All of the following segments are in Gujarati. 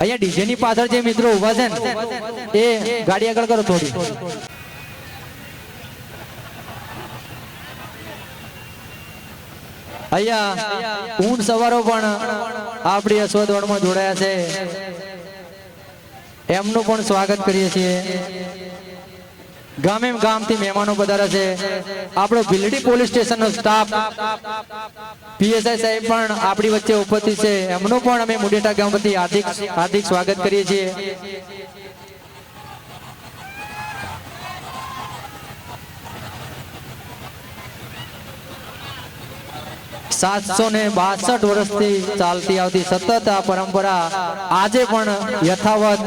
અહીંયા ડીજે ની પાછળ જે મિત્રો ઊભા છે ને, એ ગાડી આગળ કરો થોડી. અહીંયા ઊંટ સવારો પણ આપણી અશ્વદોડમાં જોડાયા છે. એમનું પણ સ્વાગત કરીએ છીએ. ગામે ગામથી મહેમાનો પધાર્યા છે. આપણો ભીલડી પોલીસ સ્ટેશનનો સ્ટાફ પીએસઆઈ સાહેબ પણ આપણી વચ્ચે ઉપસ્થિત છે. એમનું પણ અમે મુડેટા પરથી હાર્દિક હાર્દિક સ્વાગત કરીએ છીએ. સાતસો ને બાસઠ વર્ષથી ચાલતી આવતી સતત આ પરંપરા આજે પણ યથાવત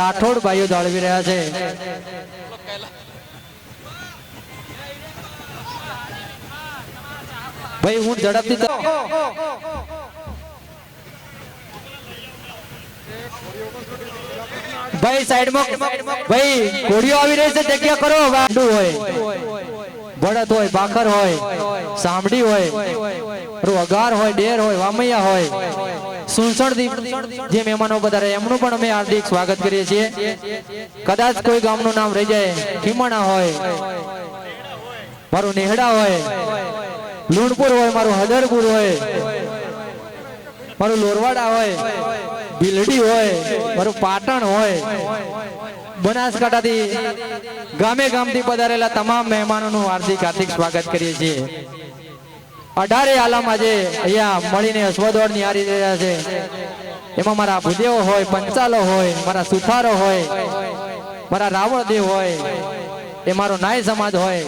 રાઠોડ ભાઈઓ જાળવી રહ્યા છે. ભાઈ, હું ઝડપથી ભાઈ, સાઈડમાં ભાઈ, ઘોડીઓ આવી રહી છે, જગ્યા કરો વાંડું હોય. બળદ હોય બાખર હોય, સાંભળી હોય અગાર હોય, ડેર હોય, વામૈયા હોય સુનસણથી જે મહેમાનો બધા રહે, એમનું પણ અમે હાર્દિક સ્વાગત કરીએ છીએ. કદાચ કોઈ ગામનું નામ રહી જાય, ખીમણા હોય, મારું નેહડા હોય, લુણપુર હોય, મારું હદરપુર હોય મારું લોરવાડા હોય ભીલડી હોય, મારું પાટણ હોય, બનાસકાંઠાથી ગામે ગામથી પધારેલા તમામ મહેમાનોનું હાર્દિક હાર્દિક સ્વાગત કરીએ છીએ. અઢારે આલમ આજે અહીંયા મળીને અશ્વદોડ નિહારી રહ્યા છે. એમાં મારા ભૂદેવો હોય, પંચાલો હોય, મારા સુથારો હોય, મારા રાવણદેવ હોય, એ મારો નાય સમાજ હોય.